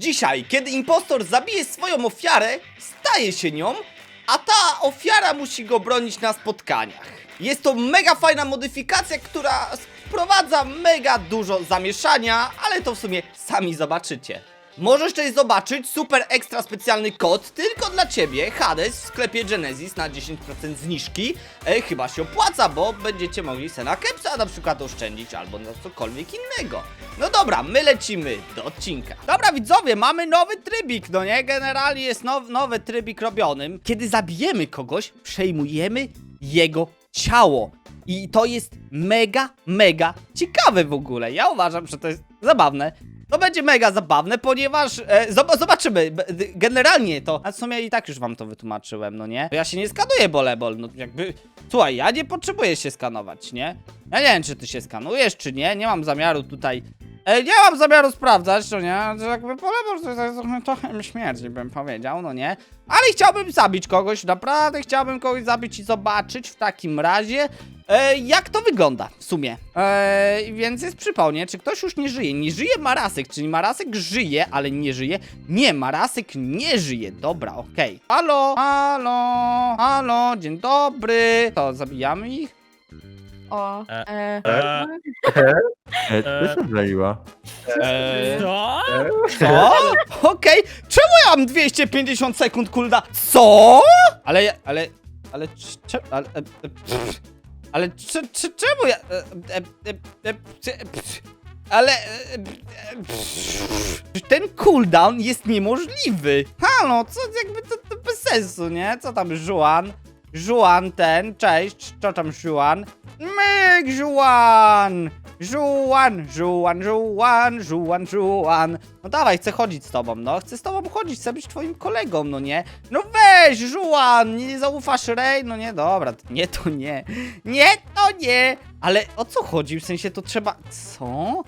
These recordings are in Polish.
Dzisiaj, kiedy impostor zabije swoją ofiarę, staje się nią, a ta ofiara musi go bronić na spotkaniach. Jest to mega fajna modyfikacja, która wprowadza mega dużo zamieszania, ale to w sumie sami zobaczycie. Możesz też zobaczyć super ekstra specjalny kod tylko dla ciebie, Hades w sklepie Genesis na 10% zniżki. E, chyba się opłaca, bo będziecie mogli se na kepsa na przykład oszczędzić albo na cokolwiek innego. No dobra, my lecimy do odcinka. Dobra widzowie, mamy nowy trybik, no nie? Generalnie jest now, nowy trybik robionym. Kiedy zabijemy kogoś, przejmujemy jego ciało. I to jest mega, mega ciekawe w ogóle. Ja uważam, że to jest zabawne. To będzie mega zabawne, ponieważ e, zob zobaczymy. Generalnie to. A w sumie i tak już wam to wytłumaczyłem, no nie? Ja się nie skanuję bolebol. No jakby. Słuchaj, ja nie potrzebuję się skanować, nie? Ja nie wiem, czy ty się skanujesz, czy nie. Nie mam zamiaru tutaj. E, nie mam zamiaru sprawdzać, no nie? Jakby bolebol to jest trochę mi śmierdzi, bym powiedział, no nie? Ale chciałbym zabić kogoś, naprawdę chciałbym kogoś zabić i zobaczyć w takim razie, e, jak to wygląda w sumie. E, więc jest przypomnę, czy ktoś już nie żyje. Nie żyje Marasek, czyli Marasek żyje, ale nie żyje. Nie, Marasek nie żyje. Dobra, okej. Halo, halo, halo, dzień dobry. To zabijamy ich? O, E, e, e, E, co się zajęła? Eee, Co? co? Okej, czemu ja mam 250 sekund kulda? Co? Ale, ja- ale, ale, cze- ale, e, e, pff, ale cze- czemu ja, e, e, e, ale, ten cooldown jest niemożliwy. Halo, co, jakby to, to bez sensu, nie? Co tam, Juan? Juan ten, cześć, co tam Juan? Myk, Juan! Juan, Juan, Juan, Juan, Juan. No dawaj, chcę chodzić z tobą, no. Chcę z tobą chodzić, chcę być twoim kolegą, no nie? No weź, Juan, nie zaufasz Rej? No nie, dobra, nie, to nie. Nie, to nie. Ale o co chodzi? W sensie to trzeba... Co?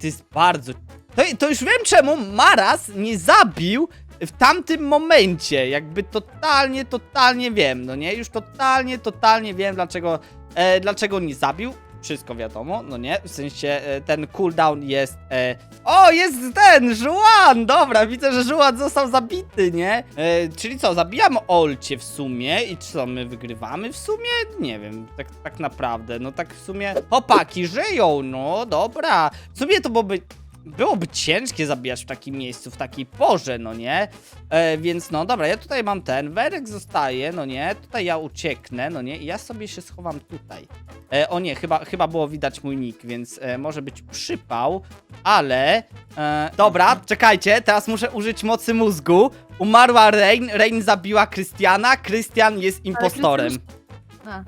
To jest bardzo... To, to już wiem czemu Maras nie zabił w tamtym momencie. Jakby totalnie, totalnie wiem, no nie? Już totalnie, totalnie wiem, dlaczego, e, dlaczego nie zabił. Wszystko wiadomo, no nie? W sensie e, ten cooldown jest. E... O, jest ten! Żuan! Dobra, widzę, że Żuan został zabity, nie? E, czyli co, zabijamy Olcie w sumie i co, my wygrywamy w sumie? Nie wiem, tak, tak naprawdę. No tak w sumie. Chłopaki żyją, no dobra. W sumie to byłoby. Byłoby ciężkie zabijać w takim miejscu, w takiej porze, no nie? E, więc no dobra, ja tutaj mam ten, Werek zostaje, no nie? Tutaj ja ucieknę, no nie? I ja sobie się schowam tutaj. E, o nie, chyba, chyba było widać mój nick, więc e, może być przypał, ale... E, dobra, czekajcie, teraz muszę użyć mocy mózgu. Umarła Rain, Rain zabiła Krystiana, Krystian jest impostorem. a.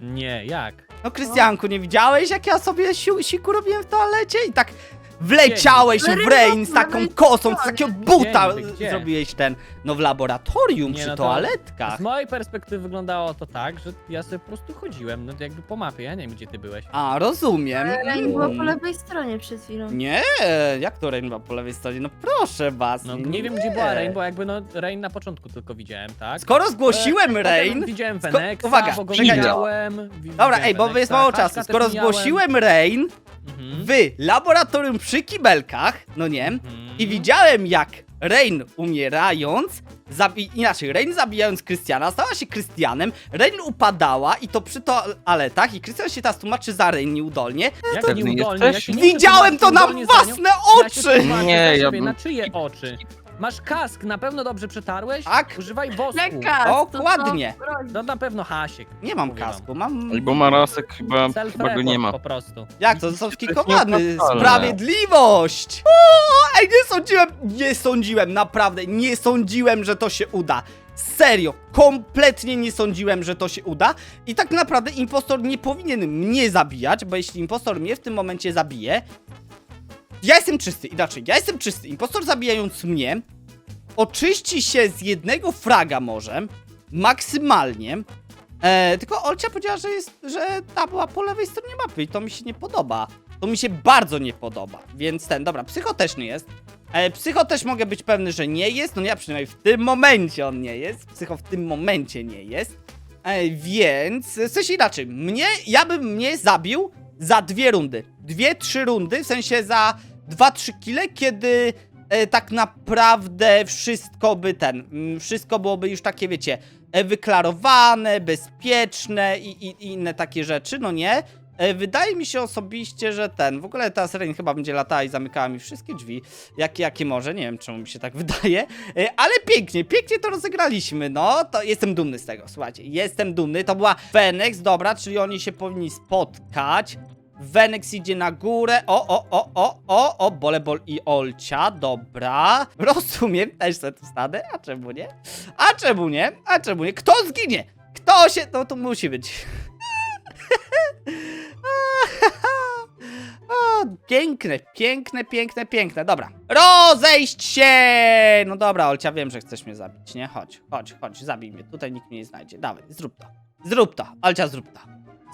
Nie, jak? No Krystianku, nie widziałeś jak ja sobie siu, siku robiłem w toalecie? I tak wleciałeś w Rain z taką kosą, z takiego buta Gdzie? Gdzie? zrobiłeś ten, no w laboratorium, Nie, przy no to- toaletkach. Z mojej perspektywy wyglądało to tak, że ja sobie po prostu chodziłem, no to jakby po mapie, ja nie wiem gdzie ty byłeś. A, rozumiem. Rain była po Mm. lewej stronie przed chwilą. Nie, jak to Rain była po lewej stronie? No proszę was. No nie wiem gdzie była Rain, bo jakby no Rain na początku tylko widziałem, tak? Skoro zgłosiłem E, Rain... Potem widziałem Sko- Venexa, uwaga, bo go czekajcie. widziałem. wi- Dobra, widziałem ej, bo jest mało Haska czasu. też Skoro mijałem. zgłosiłem Rain Mhm. w laboratorium przy kibelkach, no nie, Mhm. i widziałem jak Rain umierając, zabi inaczej, Rain zabijając Krystiana, stała się Krystianem, Rain upadała i to przy toaletach i Krystian się teraz tłumaczy za Rain nieudolnie. Jak Pewny nieudolnie? Ja się nie Widziałem to na udolnie za nią. własne Ja się oczy! tłumaczę Nie, za ja siebie, bym- na czyje oczy? Masz kask, na pewno dobrze przetarłeś? Tak, Używaj wosku. Leka! Dokładnie. No na pewno Hasiek. nie mam Mówię wam. kasku, mam... Albo Marasek chyba, chyba go nie ma. po prostu. Jak to? Został skikowany. nieodwracalne. Sprawiedliwość! O, ej, nie sądziłem, nie sądziłem, naprawdę, nie sądziłem, że to się uda. Serio, kompletnie nie sądziłem, że to się uda. I tak naprawdę impostor nie powinien mnie zabijać, bo jeśli impostor mnie w tym momencie zabije, ja jestem czysty, inaczej, ja jestem czysty. Impostor zabijając mnie, oczyści się z jednego fraga może, maksymalnie. E, tylko Olcia powiedziała, że, jest, że ta była po lewej stronie mapy i to mi się nie podoba. To mi się bardzo nie podoba. Więc ten, dobra, psycho też nie jest. E, psycho też mogę być pewny, że nie jest. No nie, a przynajmniej w tym momencie on nie jest. Psycho w tym momencie nie jest. E, więc, w sensie inaczej, mnie, ja bym mnie zabił za dwie rundy. Dwie, trzy rundy, w sensie za dwa, trzy kile, kiedy e, tak naprawdę wszystko by ten, mm, wszystko byłoby już takie, wiecie, e, wyklarowane, bezpieczne i, i, i inne takie rzeczy, no nie? E, Wydaje mi się osobiście, że ten, w ogóle ta Seren chyba będzie latała i zamykała mi wszystkie drzwi, jakie, jakie może, nie wiem czemu mi się tak wydaje, E, ale pięknie, pięknie to rozegraliśmy, no, to jestem dumny z tego, słuchajcie, jestem dumny, to była Fenex, dobra, czyli oni się powinni spotkać, Wenex idzie na górę. O, o, o, o, o, o, Bolebol i Olcia, dobra. Rozumiem, też sobie tu stanę, a czemu nie? A czemu nie? A czemu nie? Kto zginie? Kto się... No to musi być. O, piękne, piękne, piękne, piękne. Dobra. Rozejść się! No dobra, Olcia, wiem, że chcesz mnie zabić, nie? Chodź, chodź, chodź, zabij mnie. Tutaj nikt mnie nie znajdzie. Dawaj, zrób to. Zrób to. Olcia, zrób to.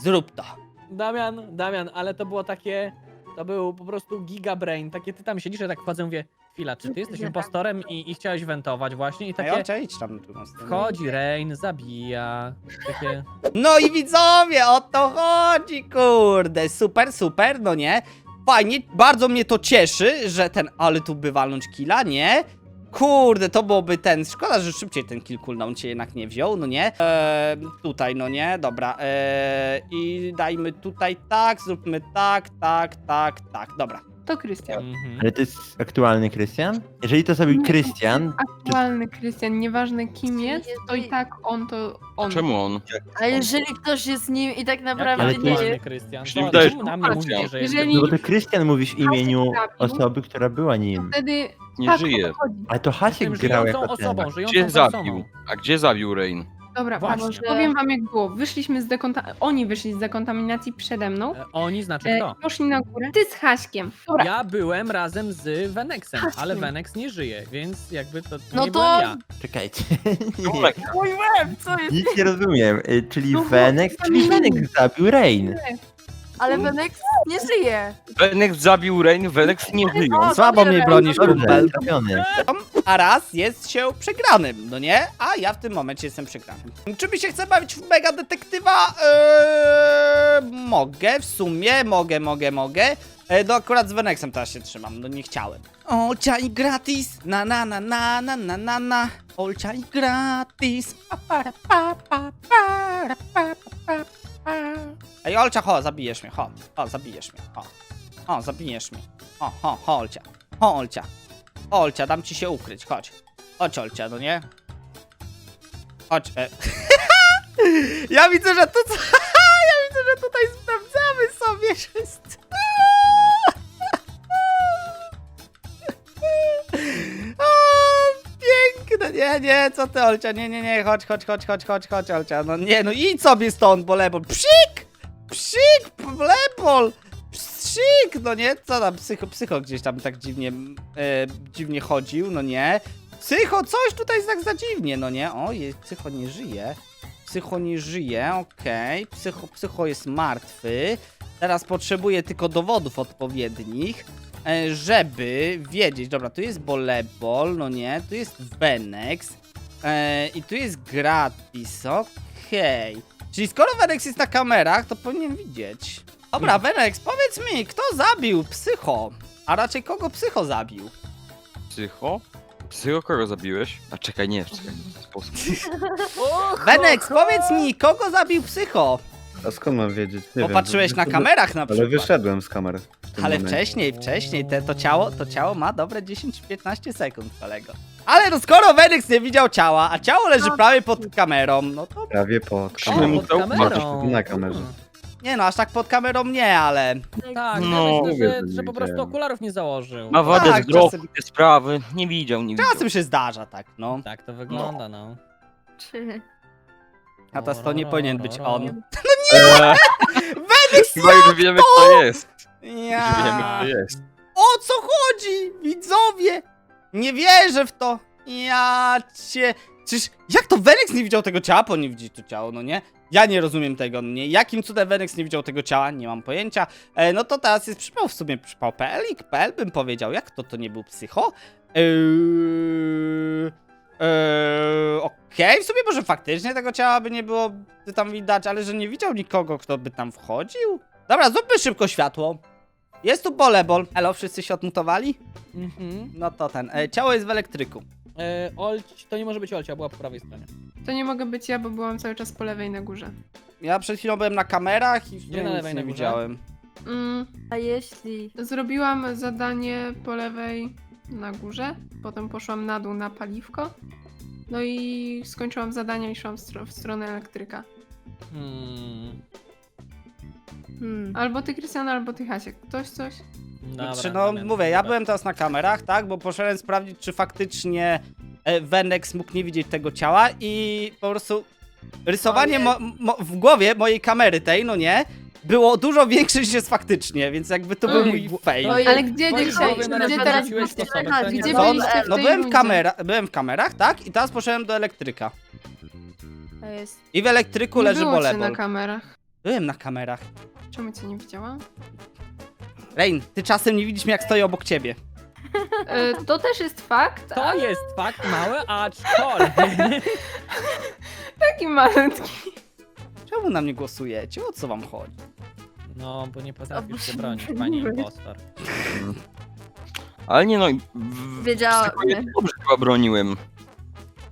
Zrób to. Damian, Damian, ale to było takie, to był po prostu giga brain, takie ty tam siedzisz, ja tak wchodzę, mówię, chwila, czy ty jesteś impostorem i, i chciałeś wentować właśnie i Ej, takie, Olcia, idź tam na drugą stronę. wchodzi Rain, zabija, takie, No i widzowie, o to chodzi, kurde, super, super, no nie? Fajnie, bardzo mnie to cieszy, że ten, ale tu by walnąć killa, nie? Kurde, to byłoby ten, szkoda, że szybciej ten kill cooldown cię jednak nie wziął, no nie? Eee, tutaj, no nie, dobra, eee, i dajmy tutaj tak, zróbmy tak, tak, tak, tak, dobra. To Krystian. mhm. Ale to jest aktualny Krystian? Jeżeli to zrobił Nie. Krystian, Aktualny Krystian, nieważne kim jest, to i tak on to on. czemu on? A jeżeli ktoś jest z nim i tak naprawdę Ale nie jest- Krystian? To- wydajesz Czemu na mnie Krystian. mówicie, że jest Jeżeli- No bo to Krystian mówisz w imieniu trafił. osoby, która była nim. Wtedy Nie tak, żyje. o to chodzi. Ale to Hasiek tym grał żyjącą jako ten. osobą, żyjącą Gdzie osobą. zabił? A gdzie zabił Rain? Dobra, Właśnie. powiem wam jak było. Wyszliśmy z dekontaminacji, oni wyszli z dekontaminacji przede mną. E, Oni znaczy E, kto? poszli na górę. Ty z Haśkiem. Dobra, Ja byłem razem z Venexem, ale Venex nie żyje, więc jakby to No nie to- byłem ja. Czekajcie. Tomek, Mój łeb, co jest? Nic nie rozumiem. Y, Czyli No Venex, czyli Venex zabił Rain. Ale Benex nie żyje. Venex zabił Rain, Venex nie żyje. O, Słabo dobrze, mnie Ren. bronisz, Dobrze, kumpel. trafiony. a raz jest się przegranym, no nie? A ja w tym momencie jestem przegranym. Czy mi się chce bawić w mega detektywa? Eee, mogę, w sumie, mogę, mogę, mogę. E, no akurat z Venexem teraz się trzymam, no nie chciałem. Olcia i gratis, na na na na na na na na. Olcia i gratis. Pa, pa, pa, para, pa, pa, pa, pa. Ej, Olcia, ho, zabijesz mnie, ho, ho, zabijesz mnie, ho. O, zabijesz mnie. O, ho, ho, Olcia. Ho, Olcia. Olcia, dam ci się ukryć, chodź. Chodź, Olcia, no nie? Chodź. E. ja widzę, że tu... ja widzę, że tutaj sprawdzamy sobie wszyscy. Nie, nie, co ty, Olcia? Nie, nie, nie, chodź, chodź, chodź, chodź, chodź, chodź, Olcia. No nie, no idź sobie stąd, bolebol. Psik! Psik, bolebol! Psik, no nie? Co tam, psycho, psycho gdzieś tam tak dziwnie, e, dziwnie chodził, no nie? Psycho, coś tutaj tak za dziwnie, no nie? O, psycho nie żyje. Psycho nie żyje, okej. Psycho, psycho jest martwy. Teraz potrzebuję tylko dowodów odpowiednich, żeby wiedzieć. Dobra, tu jest Bolebol, no nie? Tu jest Venex. E, I tu jest gratis, okej. Czyli skoro Venex jest na kamerach, to powinien widzieć. Dobra, Venex, powiedz mi, kto zabił psycho? A raczej kogo psycho zabił? Psycho? Psycho kogo zabiłeś? A czekaj, nie, czekaj, nie w ten sposób. Venex, powiedz mi, kogo zabił psycho? A skąd mam wiedzieć? Nie wiem. Popatrzyłeś na kamerach na Ale przykład. wyszedłem z kamer. Tym Ale momencie. wcześniej, wcześniej, te, to, ciało, to ciało ma dobre 10-15 sekund, kolego. Ale no skoro Venex nie widział ciała, a ciało leży prawie pod kamerą, no to Prawie pod O, kamerą. mu pod to kamerą. na kamerze. nie no, aż tak pod kamerą nie, ale... Tak, No, no, że, że że po prostu okularów nie założył. Ma wadę Tak, wzroku, czasem- te sprawy, nie widział, nie widział. Czasem się zdarza tak, no. Tak to wygląda, no. Czy... A teraz to nie powinien być on. Eee, Venex, Chyba już wiemy, kto jest. Już wiemy, ja... kto jest. O co chodzi, widzowie? Nie wierzę w to. Ja cię... Czyż, jak to Venex nie widział tego ciała? Bo nie widzi to ciało, no nie? Ja nie rozumiem tego, no nie? Jakim cudem Venex nie widział tego ciała? Nie mam pojęcia. E, no to teraz jest przypał w sumie, przypał PL, PL bym powiedział. Jak to, to nie był psycho? Eee... Eee, Okej, w sumie może faktycznie tego ciała by nie było by tam widać, ale że nie widział nikogo, kto by tam wchodził? Dobra, zróbmy szybko światło. Jest tu bolebol. Elo, wszyscy się odmutowali? Mhm. No to ten. E, ciało jest w elektryku. E, Olć, to nie może być Olcia, była po prawej stronie. To nie mogę być ja, bo byłam cały czas po lewej na górze. Ja przed chwilą byłem na kamerach i w Gdzie sumie na nic lewej nie na górze? widziałem. Mm, A jeśli... zrobiłam zadanie po lewej na górze, potem poszłam na dół na paliwko. No i skończyłam zadanie i szłam w, stro- w stronę elektryka. Hmm. Hmm. Albo ty, Krystian, albo ty, Hasiek. Ktoś coś? Dobra, Znaczy, no Damian, mówię, ja byłem teraz na kamerach, tak? Bo poszedłem sprawdzić, czy faktycznie e, Wenex mógł nie widzieć tego ciała i po prostu rysowanie mo, mo, w głowie mojej kamery tej, no nie, było dużo większe niż jest faktycznie, więc jakby to był Oj, mój fail. Oj, Ale gdzie dzisiaj? głowy na Gdzie razie teraz byliście? nie Gdzie byliście w No tej byłem w, rundzie? kamera, byłem w kamerach, tak? I teraz poszedłem do elektryka. A jest... I w elektryku Nie leży było cię na bolebol. kamerach. Byłem na kamerach. Czemu cię nie widziałam? Rain, ty czasem nie widzisz mnie jak stoję obok ciebie. E, to też jest fakt, To ale jest fakt mały, aczkolwiek. taki malutki. Czemu na mnie głosujecie? O co wam chodzi? No, bo nie potrafisz się bronić, pani impostor. Ale nie no, w- w- Wiedziałam. dobrze chyba broniłem.